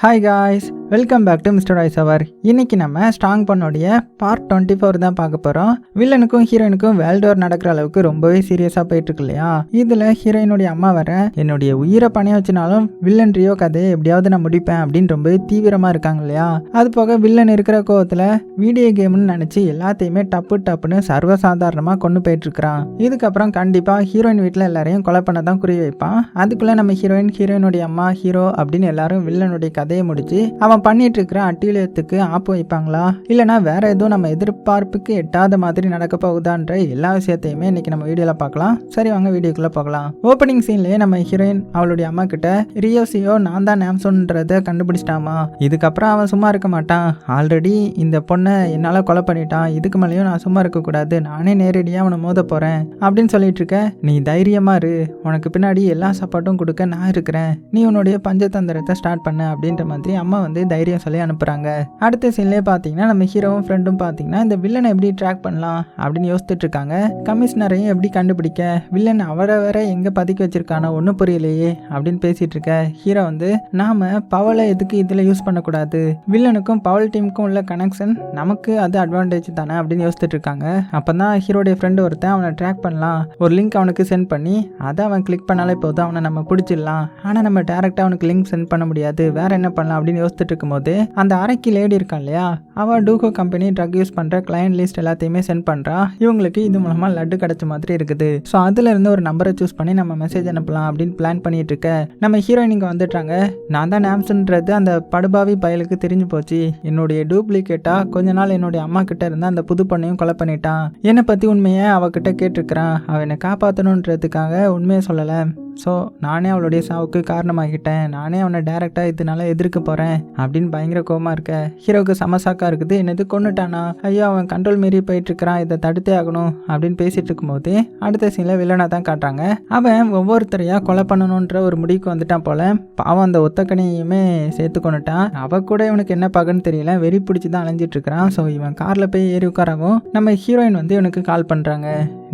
Hi guys, welcome back to mister ice அவர் இன்னைக்கு நம்ம strong பண்ணுடைய பார்ட் டுவெண்ட்டி ஃபோர் தான் பார்க்க போகிறோம் வில்லனுக்கும் ஹீரோயினுக்கும் வேர்ல்டு வார் நடக்கிற அளவுக்கு ரொம்பவே சீரியஸாக போயிட்டு இருக்கு இல்லையா? இதில் ஹீரோயினுடைய அம்மா வர என்னுடைய உயிரை பணைய வச்சுனாலும் வில்லன் ரியோ கதையை எப்படியாவது நான் முடிப்பேன் அப்படின்னு ரொம்பவே தீவிரமாக இருக்காங்க இல்லையா? அது போக வில்லன் இருக்கிற கோவத்தில் வீடியோ கேம்னு நினச்சி எல்லாத்தையுமே டப்பு டப்புன்னு சர்வசாதாரணமாக கொண்டு போயிட்டு இருக்கிறான். இதுக்கப்புறம் கண்டிப்பாக ஹீரோயின் வீட்டில் எல்லாரையும் கொலை பண்ண தான் குறி வைப்பான். அதுக்குள்ளே நம்ம ஹீரோயின் ஹீரோயினுடைய அம்மா ஹீரோ அப்படின்னு எல்லாரும் வில்லனுடைய கதையை முடிச்சு அவன் பண்ணிட்டு இருக்கிற அட்டியலத்துக்கு ஆப்பு வைப்பாங்களா? இல்லைனா வேற எதுவும் நம்ம எதிர்பார்ப்புக்கு எட்டாத மாதிரி நடக்க போகுதான்ற எல்லா விஷயத்தையுமே இன்னைக்கு நம்ம வீடியோவில் பார்க்கலாம். சரி வாங்க வீடியோக்குள்ளே பார்க்கலாம் ஓப்பனிங் சீன்லேயே நம்ம ஹீரோயின் அவளுடைய அம்மா கிட்ட ரியோசியோ நான் தான் நேம்சோன்றதை கண்டுபிடிச்சிட்டாமா? இதுக்கப்புறம் அவன் சும்மா இருக்க மாட்டான். ஆல்ரெடி இந்த பொண்ணை என்னால் கொலை பண்ணிட்டான். இதுக்கு மேலேயும் நான் சும்மா இருக்கக்கூடாது நானே நேரடியாக அவனை மோத போகிறேன் அப்படின்னு சொல்லிட்டு இருக்க நீ தைரியமா இரு. உனக்கு பின்னாடி எல்லா சப்போர்ட்டும் கொடுக்க நான் இருக்கிறேன். நீ உன்னுடைய பஞ்சதந்திரத்தை ஸ்டார்ட் பண்ண. அப்படின்ற மாதிரி அம்மா வந்து தைரியம் சொல்லி அனுப்புகிறாங்க அடுத்த சீன்லேயே பார்த்தீங்கன்னா நம்ம ஹீரோவும் ஃப்ரெண்டும் பார்த்தீங்கன்னா இந்த வில்லனை எப்படி ட்ராக் பண்ணலாம் அப்படின்னு யோசிச்சுட்டு இருக்காங்க. கமிஷனரையும் எப்படி கண்டுபிடிக்க வில்லன் அவரை வேற எங்கே பதுக்கி வச்சிருக்கானோ ஒன்றும் புரியலையே அப்படின்னு பேசிட்டு இருக்க ஹீரோ வந்து நாம பவலை எதுக்கு இதில் யூஸ் பண்ணக்கூடாது? வில்லனுக்கும் பவல் டீமுக்கும் உள்ள கனெக்ஷன் நமக்கு அது அட்வான்டேஜ் தானே அப்படின்னு யோசிச்சுட்டு இருக்காங்க. அப்போ தான் ஹீரோடைய ஃப்ரெண்டு ஒருத்தன் அவனை ட்ராக் பண்ணலாம். ஒரு லிங்க் அவனுக்கு சென்ட் பண்ணி அதை அவன் கிளிக் பண்ணாலே போதும் அவனை நம்ம பிடிச்சிடலாம். ஆனால் நம்ம டேரெக்டாக அவனுக்கு லிங்க் சென்ட் பண்ண முடியாது. வேற என்ன பண்ணலாம் அப்படின்னு யோசிச்சுட்டு இருக்கும்போது அந்த அரைக்கு லேடி இருக்கான் இல்லையா? அவள் டூகோ கம்பெனி ட்ரக் யூஸ் பண்ணுற கிளையண்ட் லிஸ்ட் எல்லாத்தையுமே சென்ட் பண்ணுறா இவங்களுக்கு இது மூலமாக லட்டு கிடைச்ச மாதிரி இருக்குது. ஸோ அதுல இருந்து ஒரு நம்பரை சூஸ் பண்ணி நம்ம மெசேஜ் அனுப்பலாம் அப்படின்னு பிளான் பண்ணிட்டு இருக்க. நம்ம ஹீரோயினிங்க வந்துட்டாங்க. நான் தான் நாம்சன்றது அந்த படுபாவி பயலுக்கு தெரிஞ்சு போச்சு. என்னுடைய டூப்ளிகேட்டா கொஞ்ச நாள் என்னுடைய அம்மா கிட்ட இருந்த அந்த புது பொண்ணையும் கொலை பண்ணிட்டான். என்னை பற்றி உண்மையை அவகிட்ட கேட்டிருக்கிறான். அவனை காப்பாற்றணுன்றதுக்காக உண்மையை சொல்லலை. ஸோ நானே அவளுடைய சாவுக்கு காரணமாகிட்டேன். நானே அவனை டேரெக்டாக இதனால எதிர்க்க போகிறேன் அப்படின்னு பயங்கர கோமா இருக்க. ஹீரோவுக்கு சமசாக்கா இருக்குது. என்னது கொண்டுட்டானா ஐயோ அவன் கண்ட்ரோல் மீறி போயிட்டு இருக்கிறான் இதை தடுத்தே ஆகணும். அப்படின்னு பேசிட்டு இருக்கும்போது அடுத்த சீனில் வில்லனா தான் காட்டுறாங்க. அவன் ஒவ்வொருத்தரையா கொலை பண்ணணுன்ற ஒரு முடிவுக்கு வந்துட்டான் போல. பாவம் அந்த ஒத்தக்கனையுமே சேர்த்து கொண்டுட்டான் அவ கூட இவனுக்கு என்ன பகன்னு தெரியல. வெறி பிடிச்சி தான் அலைஞ்சிட்டு இருக்கிறான். ஸோ இவன் காரில் போய் ஏறி உட்காரவும் நம்ம ஹீரோயின் வந்து இவனுக்கு கால் பண்ணுறாங்க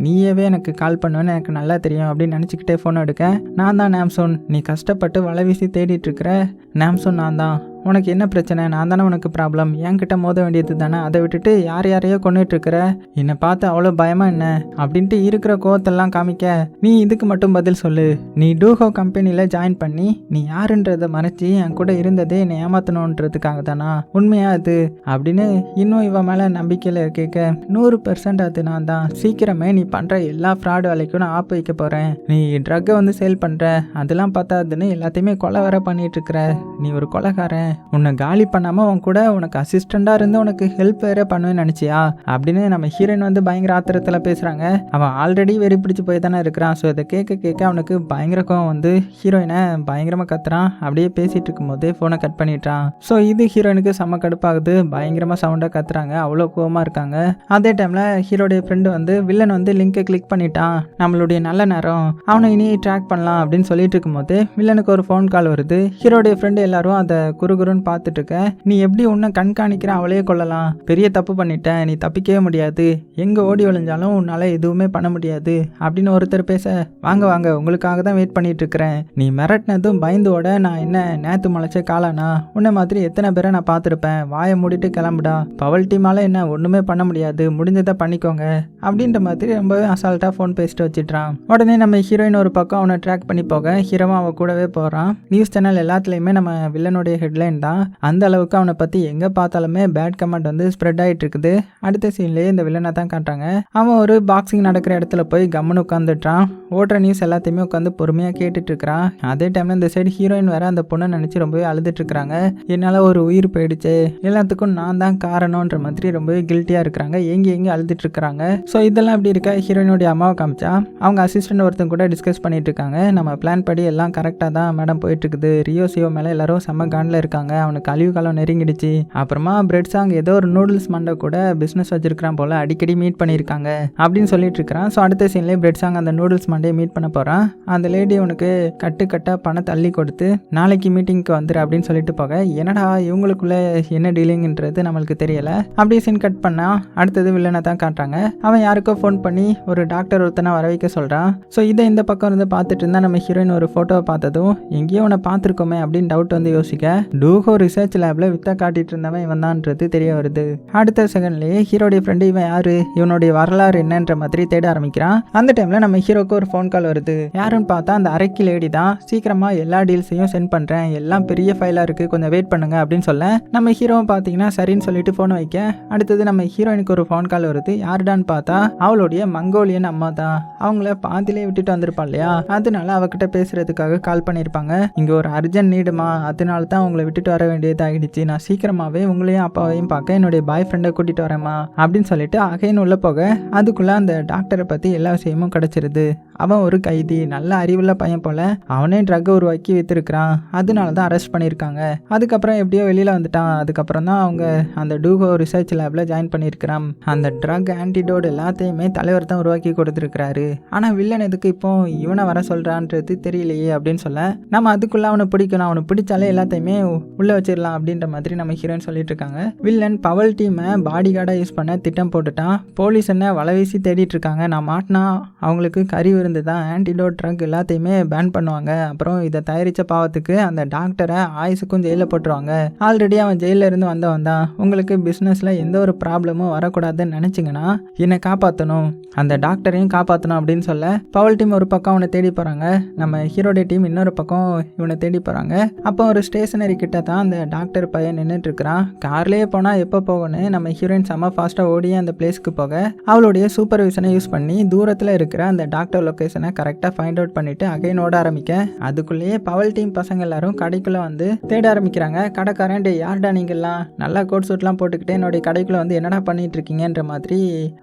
நீயவே எனக்கு கால் பண்ணுவேன்னு எனக்கு நல்லா தெரியும் அப்படின்னு நினச்சிக்கிட்டே ஃபோன் எடுக்க. நான் தான் நாம்சோன் நீ கஷ்டப்பட்டு வலை வீசி தேடிட்டு இருக்கிற. நாம்சோன் நான் தான். உனக்கு என்ன பிரச்சனை? நான் தானே உனக்கு ப்ராப்ளம் என்கிட்ட மோத வேண்டியது தானே? அதை விட்டுட்டு யார் யாரையோ கொண்டுட்டு இருக்கிற என்னை பார்த்து அவ்வளோ பயமா என்ன? அப்படின்ட்டு இருக்கிற கோவத்தெல்லாம் காமிக்க நீ இதுக்கு மட்டும் பதில் சொல்லு. நீ டூஹோ கம்பெனியில் ஜாயின் பண்ணி நீ யாருன்றதை மறைச்சி என் கூட இருந்ததே என்னை ஏமாத்தணுன்றதுக்காக தானா? உண்மையா அது? அப்படின்னு இன்னும் இவன் மேலே நம்பிக்கையில் கேட்க நூறு பெர்சன்ட் அது நான் தான். சீக்கிரமே நீ பண்ணுற எல்லா ஃப்ராட் வேலைக்கும் நான் ஆப் வைக்க போகிறேன் நீ ட்ரக்கை வந்து சேல் பண்ணுற அதெல்லாம் பார்த்தாதுன்னு எல்லாத்தையுமே கொலை வர பண்ணிட்டு இருக்கிற நீ ஒரு கொலைகாரன். உன்னை காலி பண்ணாமல் உன் கூட உனக்கு அசிஸ்டண்ட்டாக இருந்து உனக்கு ஹெல்ப் வேற பண்ணுவேன்னு நினச்சியா? அப்படின்னு நம்ம ஹீரோயின் வந்து பயங்கர ஆத்திரத்தில் பேசுகிறாங்க அவன் ஆல்ரெடி வெறி பிடிச்சி போய் தானே இருக்கிறான். ஸோ இதை கேட்க கேட்க அவனுக்கு பயங்கர கோவம் வந்து ஹீரோயினை பயங்கரமாக கத்துறான். அப்படியே பேசிகிட்டு இருக்கும்போதே ஃபோனை கட் பண்ணிட்டான் ஸோ இது ஹீரோயினுக்கு செம்ம கடுப்பாகுது. பயங்கரமாக சவுண்டாக கத்துறாங்க. அவ்வளோ கோவமாக இருக்காங்க. அதே டைமில் ஹீரோடைய ஃப்ரெண்டு வந்து வில்லன் வந்து லிங்கை கிளிக் பண்ணிட்டான். நம்மளுடைய நல்ல நேரம். அவனை இனி ட்ராக் பண்ணலாம் அப்படின்னு சொல்லிட்டு இருக்கும்போது வில்லனுக்கு ஒரு ஃபோன் கால் வருது. ஹீரோடைய ஃப்ரெண்டு எல்லாரும் அதை குறுகுறுன்னு பார்த்துட்டு இருக்க நீ எப்படி உன்னை கண்காணிக்கிற? அவளையே கொள்ளலாம் பெரிய தப்பு பண்ணிட்ட. நீ தப்பிக்கவே முடியாது. எங்கே ஓடி ஒழிஞ்சாலும் உன்னால் எதுவுமே பண்ண முடியாது. அப்படின்னு ஒருத்தர் பேச வாங்க வாங்க உங்களுக்காக தான் வெயிட் பண்ணிட்டு இருக்கிறேன் நீ மிரட்டினதும் பயந்து ஓட நான் என்ன நேத்து முளைச்ச காலானா? உன்னை மாதிரி எத்தனை பேரை நான் பார்த்துருப்பேன். வாயை மூடிட்டு கிளம்புடா. பவல் டீமால என்ன ஒன்றுமே பண்ண முடியாது. முடிஞ்சதை பண்ணிக்கோங்க. அப்படின்ற மாதிரி ரொம்பவே அசால்ட்டாக ஃபோன் பேசிட்டு வச்சிட்றான். உடனே நம்ம ஹீரோயின் ஒரு பக்கம் அவனை ட்ராக் பண்ணி போக ஹீரோவும் அவன் கூடவே போகிறான் நியூஸ் சேனல் எல்லாத்துலேயுமே நம்ம வில்லனுடைய ஹெட்லைன் தான் அந்த அளவுக்கு அவனை பற்றி எங்கே பார்த்தாலுமே பேட் கமெண்ட் வந்து ஸ்ப்ரெட் ஆகிட்டு இருக்குது. அடுத்த சீன்லேயே இந்த வில்லனை தான் காட்டுறாங்க. அவன் ஒரு பாக்ஸிங் நடக்கிற இடத்துல போய் கம்முன்னு உட்காந்துட்டான் ஓடுற நியூஸ் எல்லாத்தையுமே உட்காந்து பொறுமையாக கேட்டுட்டு இருக்கிறான். அதே டைமில் இந்த சைடு ஹீரோயின் வேற அந்த பொண்ணை நினச்சி ரொம்பவே அழுதுட்டு இருக்கிறாங்க. என்னால் ஒரு உயிர் போயிடுச்சு. எல்லாத்துக்கும் நான் தான் காரணம்ன்ற மாதிரி ரொம்பவே கில்ட்டியாக இருக்கிறாங்க. எங்கே ஏங்கி அழுதுட்டு இருக்கிறாங்க. ஸோ இதெல்லாம் இப்படி இருக்க? ஹீரோயினுடைய அம்மாவை காமிச்சா? அவங்க அசிஸ்டன்ட் ஒருத்தன் கூட டிஸ்கஸ் பண்ணிட்டு இருக்காங்க. நம்ம பிளான் படி எல்லாம் கரெக்டாக தான் மேடம் போயிட்டு இருக்குது. ரியோ சியோ மேலே எல்லாரும் செம்ம காண்டில் இருக்காங்க. அவனுக்கு அழிவு காலம் நெருங்கிடுச்சு. அப்புறமா பிரெட் சாங் ஏதோ ஒரு நூடுல்ஸ் மண்டை கூட பிஸ்னஸ் வச்சிருக்கிறான் போல அடிக்கடி மீட் பண்ணியிருக்காங்க அப்படின்னு சொல்லிட்டு இருக்கிறான். ஸோ அடுத்த சீன்லேயே பிரெட் சாங் அந்த நூடுல்ஸ் மண்டையை மீட் பண்ண போகிறான் அந்த லேடி உனக்கு கட்டு கட்டாக பணத்தை அள்ளி கொடுத்து நாளைக்கு மீட்டிங்க்கு வந்துரு அப்படின்னு சொல்லிட்டு போக என்னடா இவங்களுக்குள்ள என்ன டீலிங்ன்றது நம்மளுக்கு தெரியல அப்படியே சீன் கட் பண்ணா அடுத்தது வில்லனை தான் காட்டுறாங்க. அவன் யாருக்கோ ஃபோன் பண்ணி ஒரு டாக்டர் ஒருத்தனை வர வைக்க சொல்கிறான் ஸோ இதை இந்த பக்கம் இருந்து பார்த்துட்டு இருந்தா நம்ம ஹீரோயின் ஒரு ஃபோட்டோவை பார்த்ததும் எங்கேயோ உன்னை பார்த்துருக்கோமே அப்படின்னு டவுட் வந்து யோசிக்க டூகோ ரிசர்ச் லேப்ல வித்த காட்டிட்டு இருந்தவன் இவன் தான்ன்றது தெரிய வருது. அடுத்த செகண்ட்லயே ஹீரோடைய ஃப்ரெண்டு இவன் யாரு? இவனுடைய வரலாறு என்னன்ற மாதிரி தேட ஆரம்பிக்கிறான். அந்த டைம்ல நம்ம ஹீரோக்கு ஒரு ஃபோன் கால் வருது. யாருன்னு பார்த்தா அந்த அரைக்கி லேடி தான். சீக்கிரமா எல்லா டீல்ஸையும் சென்ட் பண்றேன். எல்லாம் பெரிய ஃபைலா இருக்கு. கொஞ்சம் வெயிட் பண்ணுங்க அப்படின்னு சொல்ல நம்ம ஹீரோவும் பார்த்தீங்கன்னா சரின்னு சொல்லிட்டு ஃபோன் வைக்க. அடுத்தது நம்ம ஹீரோயினுக்கு ஒரு ஃபோன் கால் வருது. யாருடான்னு பார்த்தா அவளுடைய மங்கோலியன் அம்மா தான். அவங்கள பாதிலே விட்டுட்டு வந்திருப்பா இல்லையா? அதனால அவகிட்ட பேசுறதுக்காக கால் பண்ணியிருப்பாங்க இங்க ஒரு அர்ஜென்ட் நீடுமா அதனால தான் உங்களை விட்டுட்டு வர வேண்டியது ஆகிடுச்சு நான் சீக்கிரமாகவே உங்களையும் அப்பாவையும் பார்க்க என்னுடைய பாய் ஃப்ரெண்டை கூட்டிகிட்டு வரேம்மா அப்படின்னு சொல்லிட்டு அகைன் உள்ளே போக அதுக்குள்ளே அந்த டாக்டரை பற்றி எல்லா விஷயமும் கிடச்சிருது. அவன் ஒரு கைதி நல்ல அறிவுள்ள பையன் போல. அவனே ட்ரக் உருவாக்கி வித்துருக்கிறான். அதனால தான் அரெஸ்ட் பண்ணியிருக்காங்க. அதுக்கப்புறம் எப்படியோ வெளியில் வந்துட்டான். அதுக்கப்புறம் தான் அவங்க அந்த டூகோ ரிசர்ச் லேபில் ஜாயின் பண்ணியிருக்கிறான். அந்த ட்ரக் ஆன்டிடோட் எல்லாத்தையுமே தலைவர் தான் உருவாக்கி கொடுத்துருக்கிறாரு. ஆனால் வில்லன் எதுக்கு இப்போ இவனை வர சொல்கிறான்றது தெரியலையே அப்படின்னு சொல்ல நம்ம அதுக்குள்ளே அவனை பிடிக்கணும். அவனை பிடிச்சாலே எல்லாத்தையுமே உள்ளே வச்சிடலாம் அப்படின்ற மாதிரி நம்ம ஹீரோன்னு சொல்லிட்டு இருக்காங்க. வில்லன் பவல் டீமை பாடி கார்டாக யூஸ் பண்ண திட்டம் போட்டுட்டான். போலீஸ் என்ன வலை வீசி தேடிட்டு இருக்காங்க. நான் மாட்டினா அவங்களுக்கு கறி இருந்து தான் ஆன்டிடோட் ட்ரக் எல்லாத்தையுமே பேன் பண்ணுவாங்க. அப்புறம் இதை தயாரித்த பாவத்துக்கு அந்த டாக்டரை ஆயுசுக்கும் ஜெயிலில் போட்டுருவாங்க. ஆல்ரெடி அவன் ஜெயிலில் இருந்து வந்தவன் தான். உங்களுக்கு பிஸ்னஸில் எந்த ஒரு ப்ராப்ளமும் வரக்கூடாதுன்னு நினச்சிங்கன்னா என்னை காப்பாற்றணும் அந்த டாக்டரையும் காப்பாற்றணும் அப்படின்னு சொல்ல பவல் டீம் ஒரு பக்கம் அவனை தேடி போகிறாங்க நம்ம ஹீரோடைய டீம் இன்னொரு பக்கம் இவனை தேடி போகிறாங்க அப்போ ஒரு ஸ்டேஷனரி கிட்ட தான் அந்த டாக்டர் பையன் நின்றுட்டு இருக்கிறான். கார்லேயே போனால் எப்போ போகணும் நம்ம ஹீரோயின் செம்ம ஃபாஸ்ட்டாக ஓடி அந்த பிளேஸ்க்கு போக அவளுடைய சூப்பர்விஷனை யூஸ் பண்ணி தூரத்தில் இருக்கிற அந்த டாக்டர் லொக்கேஷனை கரெக்டாக ஃபைண்ட் அவுட் பண்ணிட்டு அகைன் ஓட ஆரம்பிக்க அதுக்குள்ளேயே பவல் டீம் பசங்க எல்லாரும் கடைக்குள்ளே வந்து தேட ஆரம்பிக்கிறாங்க. கடைக்காரன் டே யார்டா நீங்கள்லாம் நல்லா கோட் சூட்லாம் போட்டுக்கிட்டு என்னுடைய கடைக்குள்ளே வந்து என்னடா பண்ணிட்டு இருக்கீங்கன்ற மாதிரி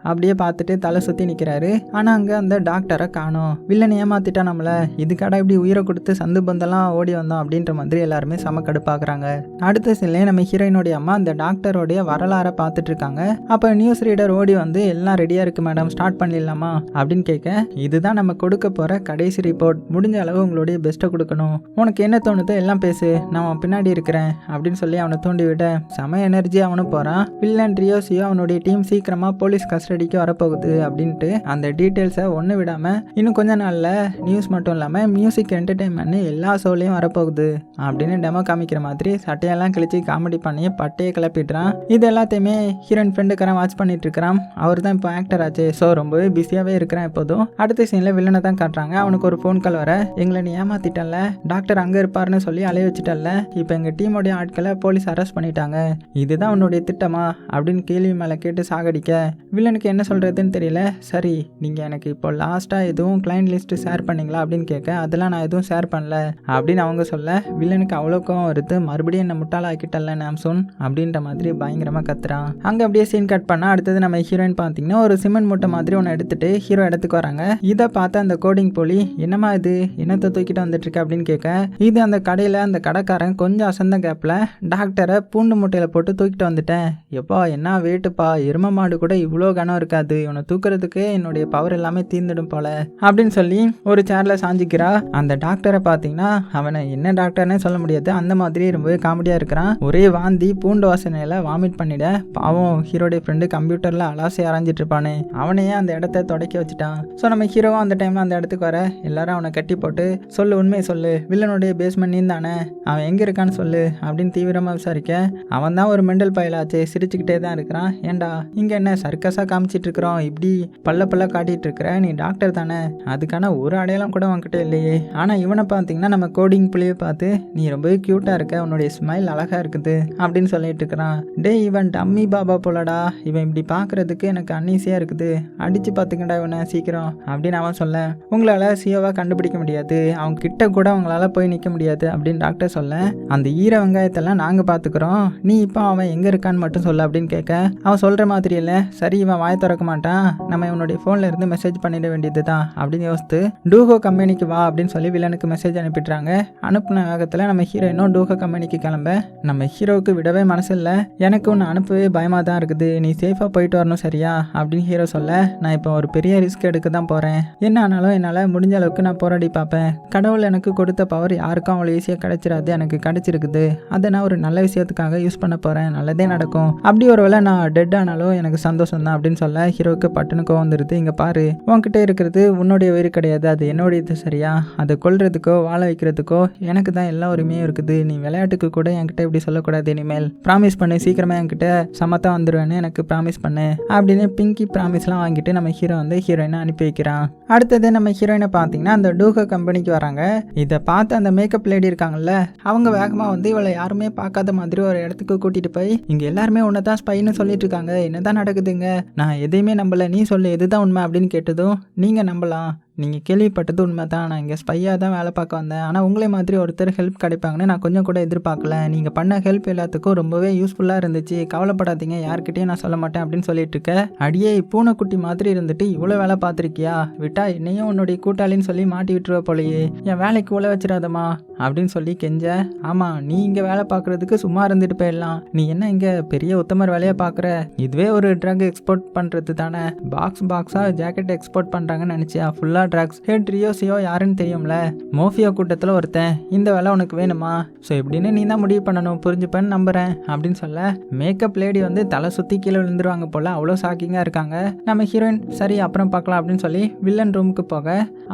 அப்படியே பார்த்துட்டு தலை சுற்றி நிற்கிறாரு ஆனால் அங்கே அந்த டாக்டரை காணும். வில்லன் ஏமாத்திட்டா நம்மளை? இதுக்காடா இப்படி உயிரை கொடுத்து சந்து பந்தெல்லாம் ஓடி வந்தோம் அப்படின்ற மாதிரி எல்லாருமே செம கடுப்பாக்குறாங்க. அடுத்த சிலையே நம்ம ஹீரோயினுடைய அம்மா அந்த டாக்டருடைய வரலாறை பார்த்துட்டு இருக்காங்க. அப்போ நியூஸ் ரீடர் ஓடி வந்து எல்லாம் ரெடியாக இருக்கு மேடம் ஸ்டார்ட் பண்ணிடலாமா? அப்படின்னு கேட்க இதுதான் நம்ம கொடுக்க போகிற கடைசி ரிப்போர்ட் முடிஞ்ச அளவு உங்களுடைய பெஸ்ட்டை கொடுக்கணும். உனக்கு என்ன தோணுதோ எல்லாம் பேசு. நான் அவன் பின்னாடி இருக்கிறேன் அப்படின்னு சொல்லி அவனை தூண்டி விட செம எனர்ஜி அவனும் போகிறான் வில்லன் ரியோசியோ அவனுடைய டீம் சீக்கிரமாக போலீஸ் கஸ்டடிக்கு வரப்போகுது அப்படின்ட்டு அந்த டீட்டெயில்ஸை ஒன்று விடாமல் இன்னும் கொஞ்ச நாளில் நியூஸ் மட்டும் இல்லாமல் மியூசிக் என்டர்டெயின்மெண்ட்னு எல்லா ஷோலையும் வரப்போகுது அப்படின்னு டெமோ காமிக்கிற மாதிரி சட்டையெல்லாம் கிழிச்சு காமெடி பண்ணி பட்டையை கிளப்பிடுறான். இது எல்லாத்தையுமே ஹீரோயின் ஃப்ரெண்டுக்காரன் வாட்ச் பண்ணிட்டு இருக்கிறான். அவர் தான் இப்போ ஆக்டர் ஆச்சு. ஸோ ரொம்பவே பிஸியாகவே இருக்கிறான் எப்போதும் அடுத்த சீனில் வில்லனை தான் காட்டுறாங்க. அவனுக்கு ஒரு ஃபோன் கால் வர எங்களை நீ ஏமாத்திட்டல டாக்டர் அங்கே இருப்பாருன்னு சொல்லி அலைய வச்சுட்டல இப்போ எங்கள் டீமோடைய ஆட்களை போலீஸ் அரெஸ்ட் பண்ணிட்டாங்க. இதுதான் உன்னுடைய திட்டமா? அப்படின்னு கேள்வி மேலே கேட்டு சாகடிக்க வில்லனுக்கு என்ன சொல்கிறதுன்னு தெரியல. சரி நீங்கள் எனக்கு இப்போ லாஸ்ட்டாக எதுவும் கிளைண்ட் லிஸ்ட்டு ஷேர் பண்ணீங்களா? அப்படின்னு கேட்க அதெல்லாம் நான் எதுவும் ஷேர் பண்ணல. அப்படின்னு அவங்க சொல்ல வில்லனுக்கு அவ்வளோ கோவம் வருது மறுபடியும் என்ன முட்டாளாக்கிட்டல நாம்சோன் அப்படின்ற மாதிரி பயங்கரமாக கத்துறான். அங்கே அப்படியே சீன் கட் பண்ணால் அடுத்தது நம்ம ஹீரோயின் பார்த்தீங்கன்னா ஒரு சிமெண்ட் மூட்டை மாதிரி ஒன்று எடுத்துட்டு ஹீரோ இடத்துக்கு வராங்க. இதை பார்த்து அந்த கோடிங் போலி என்னம்மா இது? என்னத்தை தூக்கிட்டு வந்துட்டு அப்படின்னு கேட்க இது அந்த கடையில் அந்த கடைக்காரன் கொஞ்சம் அசந்த கேப்பில் டாக்டரை பூண்டு மூட்டையில் போட்டு தூக்கிட்டு வந்துட்டேன். எப்பா என்ன வெயிட்டுப்பா எரும மாடு கூட இவ்வளோ கனம் இருக்காது. இவனை தூக்குறதுக்கு என்னுடைய பவர் எல்லாமே தீர்ந்துடும் போல. அப்படின்னு சொல்லி ஒரு சேரில் சாஞ்சிக்கிறா. அந்த டாக்டரை பார்த்தீங்கன்னா அவனை என்ன டாக்டர்னே சொல்ல முடியாது. அந்த மாதிரி ரொம்பவே காமெடியாக இருக்கிறான். ஒரே வாந்தி பூண்டு வாசனையில் வாமிட் பண்ணிட. பாவம் ஹீரோடைய ஃப்ரெண்டு கம்ப்யூட்டரில் அலாசி அரைஞ்சிட்டு இருப்பானே. அவனையே அந்த இடத்த தொடக்கி வச்சுட்டான். ஸோ நம்ம ஹீரோவும் அந்த டைமில் அந்த இடத்துக்கு வர எல்லாரும் அவனை கட்டி போட்டு சொல்லு உண்மையை சொல்லு வில்லனுடைய பேஸ்மெண்ட் நீ தானே அவன் எங்கே இருக்கான்னு சொல்லு அப்படின்னு தீவிரமாக விசாரிக்க அவன் தான் ஒரு மெண்டல் பயலாச்சு சிரிச்சுக்கிட்டே தான் இருக்கிறான். ஏன்டா இங்கே என்ன சர்க்கஸாக காமிச்சிட்டு இருக்கிறோம்? இப்படி பல்ல பல்ல காட்டிட்டு இருக்கிற நீ டாக்டர் தானே? அதுக்கான ஒரு அடையாளம் கூட உன்கிட்ட இல்லையே. ஆனால் இவனை பார்த்தீங்கன்னா நம்ம கோடிங் புள்ளியை பார்த்து நீ ரொம்பவே க்யூட்டாக இருக்க உன்னுடைய ஸ்மைல் அழகாக இருக்குது அப்படின்னு சொல்லிட்டு இருக்கிறான். டே இவன் டம்மி பாபா போலடா இவன் இப்படி பார்க்கறதுக்கு எனக்கு அன்னீசியாக இருக்குது. அடிச்சு பார்த்துக்கடா இவனை சீக்கிரம் அப்படின்னு அவன் சொல்ல உங்களால் சியோவாக கண்டுபிடிக்க முடியாது. அவங்க கிட்ட கூட உங்களால் போய் நிற்க முடியாது அப்படின்னு டாக்டர் சொல்ல அந்த ஈர வெங்காயத்தெல்லாம் நாங்கள் பார்த்துக்குறோம் நீ இப்போ அவன் எங்கே இருக்கான்னு மட்டும் சொல்ல அப்படின்னு கேட்க அவன் சொல்கிற மாதிரி இல்லை. சரி இவன் வாய் திறக்க மாட்டான். நம்ம இவனுடைய ஃபோனில் இருந்து மெசேஜ் பண்ணிட வேண்டியது தான் அப்படின்னு யோசித்து டூகோ கம்பெனிக்கு வா அப்படின்னு சொல்லி வில்லனுக்கு மெசேஜ் அனுப்பிடுறாங்க. அனுப்புன வேகத்தில் நம்ம ஹீரோயினும் டூகோ கம்பெனிக்கு கிளம்ப. நம்ம ஹீரோவுக்கு விடவே மனசு இல்லை. எனக்கு ஒன்று அனுப்பவே பயமாக தான் இருக்குது. நீ சேஃபாக போயிட்டு வரணும் சரியா? அப்படின்னு ஹீரோ சொல்ல நான் இப்போ ஒரு பெரிய ரிஸ்க் எடுக்க தான் போகிறேன் என்ன ஆனாலும் என்னால் முடிஞ்ச அளவுக்கு நான் போராடி பார்ப்பேன். கடவுள் எனக்கு கொடுத்த பவர் யாருக்கும் அவ்வளோ ஈஸியாக கிடைச்சிடாது எனக்கு கிடைச்சிருக்குது. அதை நான் ஒரு நல்ல விஷயத்துக்காக யூஸ் பண்ண போகிறேன் நல்லதே நடக்கும். அப்படி ஒரு வேளை நான் டெட் ஆனாலும் எனக்கு சந்தோஷம் தான் அப்படின்னு சொல்ல ஹீரோவுக்கு பட்டுனு கோவம் வந்துடுது இங்கே பாரு உன்கிட்ட இருக்கிறது உன்னுடைய உயிர் கிடையாது. அது என்னுடையது சரியா? அதை கொள்றதுக்கோ வாழ வைக்கிறதுக்கோ எனக்கு தான் எல்லா உரிமையும் இருக்குது. நீ விளையாட்டுக்கு கூட என்கிட்ட இப்படி சொல்லக்கூடாது இனிமேல். ப்ராமிஸ் பண்ணு சீக்கிரமாக என்கிட்ட சமத்தா வந்துடுவேன்னு எனக்கு ப்ராமிஸ் பண்ணு. அப்படின்னு பிங்கி ப்ராமிஸ்லாம் வாங்கிட்டு நம்ம ஹீரோ வந்து ஹீரோயினை அனுப்பி வைக்கிறான். அடுத்தது நம்ம ஹீரோயினை பார்த்தீங்கன்னா அந்த டூக கம்பெனிக்கு வராங்க. இதை பார்த்து அந்த மேக்கப் லேடி இருக்காங்கல்ல அவங்க வேகமாக வந்து இவளை யாருமே பார்க்காத மாதிரி ஒரு இடத்துக்கு கூட்டிட்டு போய் இங்கே எல்லாருமே உன்னை தான் ஸ்பைன்னு சொல்லிட்டு இருக்காங்க. என்னதான் நடக்குதுங்க? நான் எதையுமே நம்பல. நீ சொல்லு எதுதான் உண்மை? அப்படின்னு கேட்டதும் நீங்கள் நம்பலாம். நீங்கள் கேள்விப்பட்டது உண்மை தான் நான் இங்கே ஸ்பையாக தான் வேலை பார்க்க வந்தேன். ஆனால் உங்களே மாதிரி ஒருத்தர் ஹெல்ப் கிடைப்பாங்கன்னு நான் கொஞ்சம் கூட எதிர்பார்க்கல. நீங்கள் பண்ண ஹெல்ப் எல்லாத்துக்கும் ரொம்பவே யூஸ்ஃபுல்லாக இருந்துச்சு. கவலைப்படாதீங்க. யார்கிட்டையும் நான் சொல்ல மாட்டேன் அப்படின்னு சொல்லிட்டு இருக்க. அடியே பூனைக்குட்டி மாதிரி இருந்துட்டு இவ்வளோ வேலை பார்த்துருக்கியா? விட்டா என்னையும் உன்னுடைய கூட்டாளின்னு சொல்லி மாட்டி விட்டுருவ போலயே. என் வேலைக்கு உள்ள வச்சிடாதம்மா அப்படின்னு சொல்லி கெஞ்ச. ஆமாம் நீ இங்கே வேலை பார்க்குறதுக்கு சும்மா இருந்துட்டு போயிடலாம். நீ என்ன இங்கே பெரிய உத்தமர் வேலையை பார்க்குற? இதுவே ஒரு ட்ரக் எக்ஸ்போர்ட் பண்ணுறது தானே பாக்ஸ் பாக்ஸாக ஜாக்கெட் எக்ஸ்போர்ட் பண்ணுறாங்கன்னு நினச்சியா? ஃபுல்லாக ட்ரக்ஸ் ஹெட் ரியோ சியோ யாருன்னு தெரியும்ல? மோஃபியோ கூட்டத்தில் ஒருத்தன் இந்த வேலை உனக்கு வேணுமா? ஸோ இப்படின்னு நீ தான் முடிவு பண்ணணும் புரிஞ்சுப்பேன்னு நம்புகிறேன் அப்படின்னு சொல்ல மேக்கப் லேடி வந்து தலை சுற்றி கீழே விழுந்துருவாங்க போல் அவ்வளோ ஷாக்கிங்காக இருக்காங்க. நம்ம ஹீரோயின் சரி அப்புறம் பார்க்கலாம் அப்படின்னு சொல்லி வில்லன் ரூமுக்கு போக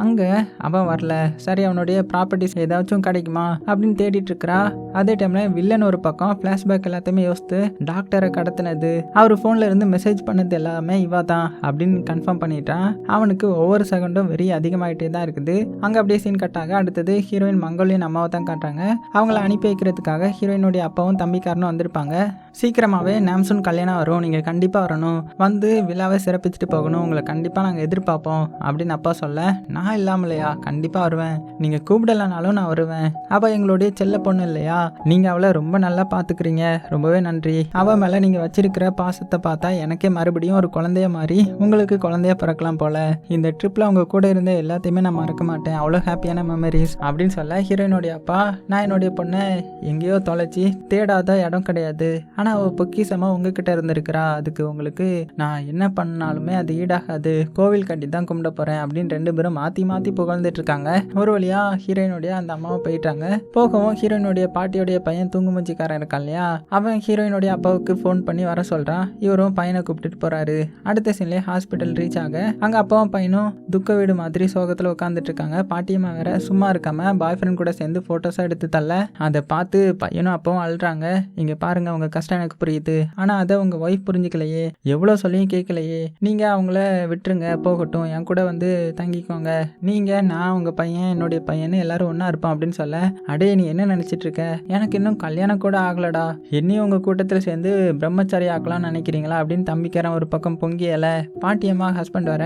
அங்கே அவன் வரல. சரி அவனுடைய ப்ராப்பர்ட்டிஸ் ஏதாச்சும் கிடைக்குமா? அப்படின்னு தேடிட்டு இருக்கிறா. அதே டைமில் வில்லன் ஒரு பக்கம் ஃப்ளாஷ்பேக் எல்லாத்தையுமே யோசித்து டாக்டரை கடத்தினது. அவர் ஃபோனில் இருந்து மெசேஜ் பண்ணது எல்லாமே இவா தான் அப்படின்னு கன்ஃபார்ம் பண்ணிட்டான். அவனுக்கு ஒவ்வொரு செகண்டும் வெறி அதிகமாகிட்டே தான் இருக்குது. அங்கே அப்படியே சீன் கட்டாக அடுத்தது ஹீரோயின் மங்கோலியன் அம்மாவை தான் காட்டுறாங்க. அவங்கள அனுப்பி வைக்கிறதுக்காக ஹீரோயினுடைய அப்பாவும் தம்பிக்காரனும் வந்திருப்பாங்க. சீக்கிரமாகவே நாம்சூன் கல்யாணம் வரும். நீங்கள் கண்டிப்பாக வரணும். வந்து விழாவை சிறப்பிச்சுட்டு போகணும். உங்களை கண்டிப்பாக நாங்கள் எதிர்பார்ப்போம் அப்படின்னு அப்பா சொல்ல நான் இல்லாமலையா? கண்டிப்பாக வருவேன். நீங்கள் கூப்பிடலனாலும் நான் வருவேன். அவள் எங்களுடைய செல்ல பொண்ணு இல்லையா? நீங்கள் அவளை ரொம்ப நல்லா பார்த்துக்கிறீங்க ரொம்பவே நன்றி. அவள் மேலே நீங்கள் வச்சிருக்கிற பாசத்தை பார்த்தா எனக்கே மறுபடியும் ஒரு குழந்தைய மாதிரி உங்களுக்கு குழந்தைய பிறக்கலாம் போல. இந்த ட்ரிப்பில் அவங்க கூட இருந்த எல்லாத்தையுமே நான் மறக்க மாட்டேன். அவ்வளோ ஹாப்பியான மெமரிஸ் அப்படின்னு சொல்ல ஹீரோயினுடைய அப்பா நான் என்னுடைய பொண்ணை எங்கேயோ தொலைச்சி தேடாத இடம் கிடையாது. ஆனால் அவள் பொக்கிசமாக உங்ககிட்ட இருந்திருக்கிறா. அதுக்கு உங்களுக்கு நான் என்ன பண்ணாலுமே அது ஈடாகாது. கோவில் கட்டி தான் கும்பிட போகிறேன் அப்படின்னு ரெண்டு பேரும் மாற்றி மாற்றி புகழ்ந்துட்டு இருக்காங்க. ஒரு வழியா ஹீரோயினுடைய அந்த அம்மாவை போயிட்டாங்க. போகவும் ஹீரோயினுடைய பாட்டியோடைய பையன் தூங்குமூச்சிக்காரன் இருக்கான் இல்லையா? அவன் ஹீரோயினுடைய அப்பாவுக்கு ஃபோன் பண்ணி வர சொல்கிறான் இவரும் பையனை கூப்பிட்டுட்டு போகிறாரு அடுத்த சீன்லேயே ஹாஸ்பிட்டல் ரீச் ஆக அங்கே அப்பாவும் பையனும் துக்க வீடு மாதிரி சோகத்தில் உட்காந்துட்டு இருக்காங்க பாட்டியம்மா வேற சும்மா இருக்காம பாய் ஃப்ரெண்ட் கூட சேர்ந்து ஃபோட்டோஸாக எடுத்து தள்ள. அதை பார்த்து பையனும் அப்பவும் அழுறாங்க. இங்கே பாருங்க உங்கள் கஷ்டம் எனக்கு புரியுது. ஆனால் அதை உங்கள் ஒய்ஃப் புரிஞ்சுக்கலையே. எவ்வளோ சொல்லியும் கேட்கலையே. நீங்கள் அவங்கள விட்டுருங்க போகட்டும். என் கூட வந்து தங்கிக்கோங்க. நீங்கள் நான் உங்கள் பையன் என்னுடைய பையன் எல்லாரும் ஒன்றா இருப்போம் அப்படின்னு சொல்ல அடே நீ என்ன நினச்சிட்டு இருக்க? எனக்கு இன்னும் கல்யாணம் கூட ஆகலடா. என்னையும் உங்கள் கூட்டத்தில் சேர்ந்து பிரம்மச்சாரி ஆக்கலாம்னு நினைக்கிறீங்களா அப்படின்னு தம்பிக்கிறேன் ஒரு பக்கம் பொங்கியலை பாட்டியம்மா ஹஸ்பண்ட் வர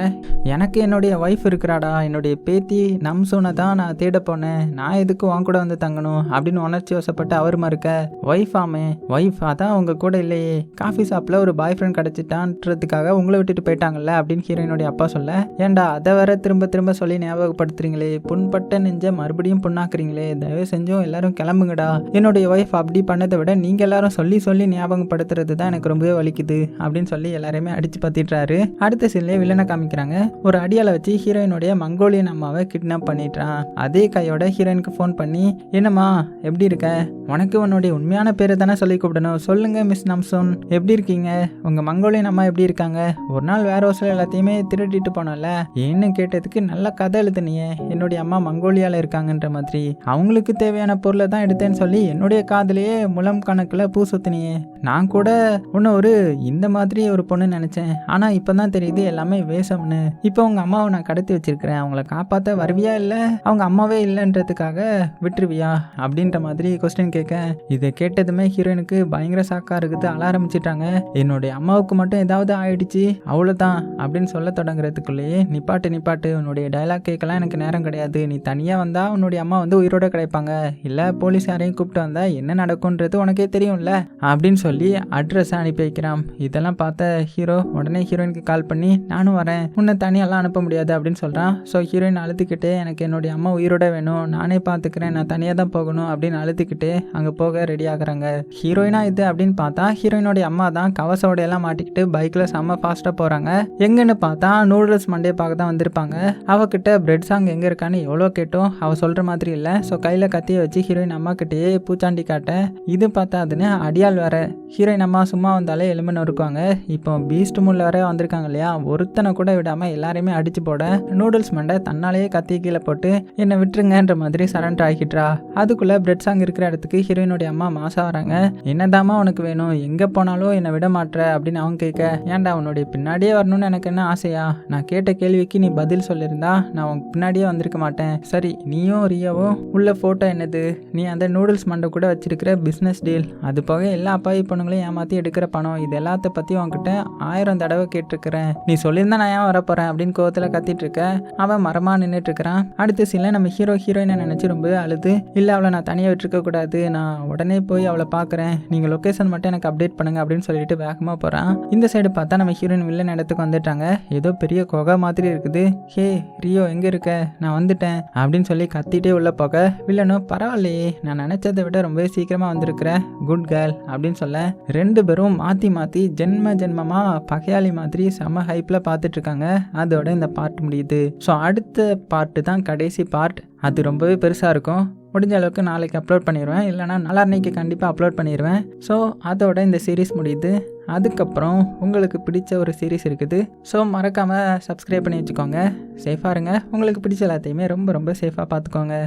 எனக்கு என்னுடைய ஒய்ஃப் இருக்கிறாடா என்னுடைய பேத்தி நம்சோனை தான் நான் தேட போனேன். நான் எதுக்கு உன் கூட வந்து தங்கணும் அப்படின்னு உணர்ச்சி வசப்பட்டு அவர் மறுக்க ஒய்ஃப் ஆமே ஒய்ஃப் அதான் உங்க கூட இல்லையே. காஃபி ஷாப்பில் ஒரு பாய் ஃப்ரெண்ட் கிடச்சிட்டான்றதுக்காக உங்களை விட்டுட்டு போயிட்டாங்கல்ல? அப்படின்னு ஹீரோயினுடைய அப்பா சொல்ல ஏன்டா அதை வேற திரும்ப திரும்ப சொல்லி ஞாபகப்படுத்துறீங்களே. புண்பட்ட நெஞ்ச மறுபடியும் புண்ணாக்குறீங்களே. தயவு செஞ்சும் எல்லாரும் கிளம்புங்கடா. என்னுடைய ஒய்ஃப் அப்படி பண்ணதை விட நீங்க எல்லாரும் சொல்லி சொல்லி ஞாபகப்படுத்துறது தான் எனக்கு ரொம்பவே வலிக்குது. அப்படின்னு சொல்லி எல்லாரையுமே அடிச்சு பத்திட்டுறாரு. அடுத்த சீன்லேயே வில்லனை காமிக்கிறாங்க. ஒரு அடியால வச்சு ஹீரோயினுடைய மங்கோலியன் அம்மாவை கிட்னாப் பண்ணிட்டான். அதே கையோட ஹீரோயினுக்கு ஃபோன் பண்ணி என்னம்மா எப்படி இருக்க? உனக்கு உன்னுடைய உண்மையான பேரை தானே சொல்லி கூப்பிடணும். சொல்லுங்க மிஸ் நம்சோன் எப்படி இருக்கீங்க? உங்க மங்கோலியன் அம்மா எப்படி இருக்காங்க? ஒரு நாள் வேற ஹவுஸ்ல எல்லாத்தையுமே திருடிட்டு போனோம்ல. ஏன்னு கேட்டதுக்கு நல்ல கதை எழுதுனியே. என்னுடைய அம்மா மங்கோலியால இருக்காங்கன்ற மாதிரி. அவங்களுக்கு தேவையான பொருளை தான் எடுத்தேன்னு சொல்லி என்னுடைய காதலையே முலம் கணக்குல பூ சுத்தினியே. நான் கூட உன்னை ஒரு இந்த மாதிரி ஒரு பொண்ணு நினைச்சேன். ஆனா இப்பதான் தெரியுது எல்லாமே வேஷம்னு. இப்போ உங்க அம்மாவை நான் கடத்தி வச்சிருக்கிறேன் அவங்கள காப்பாற்ற வருவியா இல்லை? அவங்க அம்மாவே இல்லைன்றதுக்காக விட்டுருவியா? அப்படின்ற மாதிரி கொஸ்டின் கேட்க இதை கேட்டதுமே ஹீரோயினுக்கு பயங்கர சாக்கா இருக்குது. அழ ஆரம்பிச்சிட்டாங்க. என்னுடைய அம்மாவுக்கு மட்டும் ஏதாவது ஆயிடுச்சு? அவ்வளோதான் அப்படின்னு சொல்ல தொடங்குறதுக்குள்ளேயே நிப்பாட்டு நிப்பாட்டு. உன்னுடைய டைலாக் கேட்கலாம். எனக்கு நேரம் கிடையாது. நீ தனியாக வந்தால் உன்னுடைய அம்மா வந்து உயிரோட கிடைப்பாங்க. இல்லை போலீஸ் யாரையும் கூப்பிட்டு வந்தால் என்ன நடக்கும்ன்றது உனக்கே தெரியும்ல? அப்படின்னு சொல்லி அட்ரஸ் அனுப்பி வைக்கிறான். இதெல்லாம் பார்த்த ஹீரோ உடனே ஹீரோயினுக்கு கால் பண்ணி நானும் வரேன். உன்னை தனியெல்லாம் அனுப்ப முடியாது. அப்படின்னு சொல்ல சொல்கிறான் ஸோ ஹீரோயின் அழுதுகிட்டே எனக்கு என்னுடைய அம்மா உயிரோட வேணும். நானே பார்த்துக்கிறேன் நான் தனியாக தான் போகணும். அப்படின்னு அழுதுகிட்டே அங்கே போக ரெடி ஆகுறாங்க. ஹீரோயினா இது அப்படின்னு பார்த்தா ஹீரோயினுடைய அம்மா தான் கவசோடையெல்லாம் மாட்டிக்கிட்டு பைக்கில் செம்ம ஃபாஸ்ட்டாக போகிறாங்க எங்கன்னு பார்த்தா நூடுல்ஸ் மண்டே பார்க்க தான் வந்திருப்பாங்க. அவகிட்ட பிரெட் சாங் எங்கே இருக்கான்னு எவ்வளோ கேட்டோம். அவள் சொல்கிற மாதிரி இல்லை. ஸோ கையில் கத்தியை வச்சு ஹீரோயின் அம்மா கிட்டேயே பூச்சாண்டி காட்ட இது பார்த்தா அதுன்னு அடியால் வேற. ஹீரோயின் அம்மா சும்மா வந்தாலே எலும்பு நொறுக்குவாங்க. இப்போ பீஸ்ட் முள்ள வர வந்திருக்காங்க இல்லையா? ஒருத்தனை கூட விடாமல் எல்லாரையுமே அடிச்சு போட நூடுல்ஸ் மண்டை தன்னாலேயே கத்தி கீழே போட்டு என்னை விட்டுருங்கன்ற மாதிரி சரண்டர் ஆகிட்டா அதுக்குள்ளே பிரெட் சாங் இருக்கிற இடத்துக்கு ஹீரோயினுடைய அம்மா மாசா வராங்க. என்னதாம்மா உனக்கு வேணும்? எங்கே போனாலும் என்னை விட மாட்ற? அப்படின்னு அவங்க கேட்க ஏன்டா உன்னுடைய பின்னாடியே வரணும்னு எனக்கு என்ன ஆசையா? நான் கேட்ட கேள்விக்கு நீ பதில் சொல்லியிருந்தா நான் உன் பின்னாடியே வந்திருக்க மாட்டேன். சரி நீயும் ரியாவும் உள்ள ஃபோட்டோ என்னது? நீ அந்த நூடுல்ஸ் மண்டை கூட வச்சிருக்கிற பிஸ்னஸ் டீல் அது போக எல்லா அப்பாவி பொண்ணுங்களையும் ஏமாற்றி எடுக்கிற பணம். இது எல்லாத்த பற்றி உன்கிட்ட ஆயிரம் தடவை கேட்டிருக்கிறேன். நீ சொல்லியிருந்தா நான் ஏன் வரப்போகிறேன் அப்படின்னு கோவத்தில் கத்திட்டு இருக்க அவன் மரமாக நின்றுட்டு இருக்கிறான் அடுத்த சீனில் நம்ம ஹீரோ ஹீரோயினை நினச்சி ரொம்ப அழுது. இல்லை அவளை நான் தனியாக விட்டுருக்க கூடாது நான் உடனே போய் அவளை பார்க்குறேன். நீங்கள் லொக்கேஷன் மட்டும் எனக்கு அப்டேட் பண்ணுங்க அப்படின்னு சொல்லிட்டு வேகமாக போகிறான் இந்த சைடு பார்த்தா நம்ம ஹீரோயின் வில்லன் இடத்துக்கு வந்துட்டாங்க. ஏதோ பெரிய கொகை மாதிரி இருக்குது. ஹே ரியோ எங்கே இருக்க? நான் வந்துட்டேன் அப்படின்னு சொல்லி கத்திட்டே உள்ள போக வில்லனும் பரவாயில்லையே. நான் நினச்சதை விட ரொம்பவே சீக்கிரமாக வந்திருக்கிறேன். குட் கேர்ள் அப்படின்னு சொல்ல ரெண்டு பேரும் மாற்றி மாற்றி ஜென்ம ஜென்மமாக பகையாளி மாதிரி செம ஹைப்பில் பார்த்துட்ருக்காங்க அதோட இந்த பார்ட் முடியுது. ஸோ அடுத்த பார்ட்டு தான் கடைசி பார்ட் அது ரொம்பவே பெருசாக இருக்கும். முடிஞ்ச அளவுக்கு நாளைக்கு அப்லோட் பண்ணிடுவேன் இல்லைனா நாளான்னைக்கு கண்டிப்பாக அப்லோட் பண்ணிடுவேன் ஸோ அதோட இந்த சீரீஸ் முடியுது. அதுக்கப்புறம் உங்களுக்கு பிடிச்ச ஒரு சீரீஸ் இருக்குது. ஸோ மறக்காமல் சப்ஸ்கிரைப் பண்ணி வச்சுக்கோங்க. சேஃபாக இருங்க. உங்களுக்கு பிடிச்ச எல்லாத்தையுமே ரொம்ப ரொம்ப சேஃபாக பார்த்துக்கோங்க.